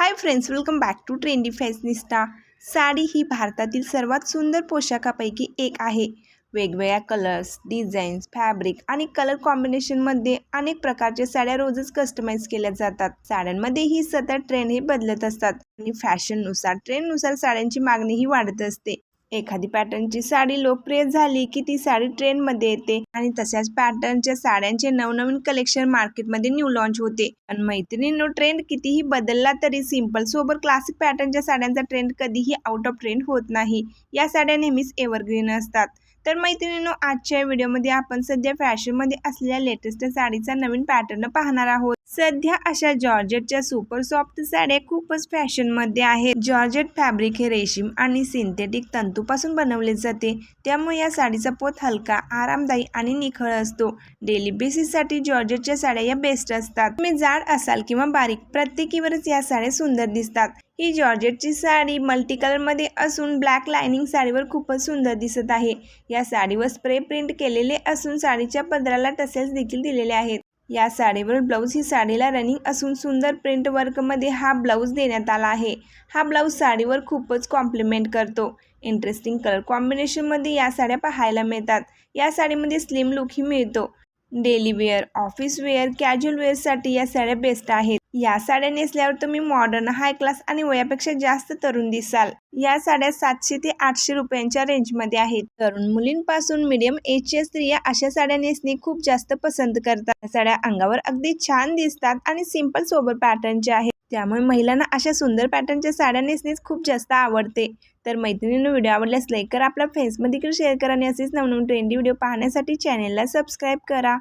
Hi friends welcome back to Trendy Fashionista sari ही भारतातील सर्वात सुंदर पोशाखापैकी एक आहे. वेगवेगळ्या कलर्स डिझाईन्स फॅब्रिक आणि कलर कॉम्बिनेशनमध्ये अनेक प्रकारच्या साड्या रोजच कस्टमाइज केल्या जातात. साड्यांमध्ये ही सतत ट्रेंड हे बदलत असतात. आणि फॅशननुसार ट्रेंडनुसार साड्यांची मागणीही वाढत असते. एखादी पॅटर्नची साडी लोकप्रिय झाली की ती साडी ट्रेंडमध्ये येते. आणि तशाच पॅटर्नच्या साड्यांचे नवनवीन कलेक्शन मार्केटमध्ये न्यू लॉन्च होते. पण मैत्रिणींनो ट्रेंड कितीही बदलला तरी सिंपल सोबत क्लासिक पॅटर्नच्या साड्यांचा ट्रेंड कधीही आउट ऑफ ट्रेंड होत नाही. या साड्या नेहमीच एव्हरग्रीन असतात. तर मैत्रिणींनो आजच्या व्हिडिओमध्ये आपण सध्या फॅशनमध्ये असलेल्या लेटेस्ट साडीचा नवीन पॅटर्न पाहणार आहोत. सध्या अशा जॉर्जेटच्या सुपर सॉफ्ट साड्या खूपच फॅशनमध्ये आहेत. जॉर्जेट फॅब्रिक हे रेशीम आणि सिंथेटिक तंतूपासून बनवले जाते. त्यामुळे या साडीचा पोत हलका आरामदायी आणि निखळ असतो. डेली बेसिससाठी जॉर्जेटच्या साड्या या बेस्ट असतात. तुम्ही जाड असाल किंवा बारीक प्रत्येकीवरच या साड्या सुंदर दिसतात. ही जॉर्जेटची साडी मल्टी कलरमध्ये असून ब्लॅक लायनिंग साडीवर खूपच सुंदर दिसत आहे. या साडीवर स्प्रे प्रिंट केलेले असून साडीच्या पदराला टसेल्स देखील दिलेले आहेत. या साडीवर ब्लाऊज ही साडीला रनिंग असून सुंदर प्रिंट वर्कमध्ये हा ब्लाऊज देण्यात आला आहे. हा ब्लाऊज साडीवर खूपच कॉम्प्लिमेंट करतो. इंटरेस्टिंग कलर कॉम्बिनेशनमध्ये या साड्या पाहायला मिळतात. या साडीमध्ये स्लिम लुकही मिळतो. Daily wear office wear casual वेअरसाठी या साड्या बेस्ट आहेत. या साड्या नेसल्यावर तुम्ही मॉडर्न हाय क्लास आणि वयापेक्षा जास्त तरुण दिसाल. या साड्या सातशे ते आठशे रुपयांच्या रेंजमध्ये आहेत. तरुण मुलींपासून मीडियम एजच्या स्त्रिया अशा साड्या नेसणे खूप जास्त पसंत करतात. या साड्या अंगावर अगदी छान दिसतात आणि सिंपल सोबर पॅटर्नच्या आहेत. त्यामुळे महिलांना अशा सुंदर पॅटर्नच्या साड्या नेसणेच खूप जास्त आवडते. तर मैत्रिणींनो व्हिडिओ आवडल्यास लाईक करा. आपल्या फ्रेंड्समध्ये देखील शेअर करा आणि असेच नवनवीन ट्रेंडी व्हिडिओ पाहण्यासाठी चॅनेलला सबस्क्राईब करा.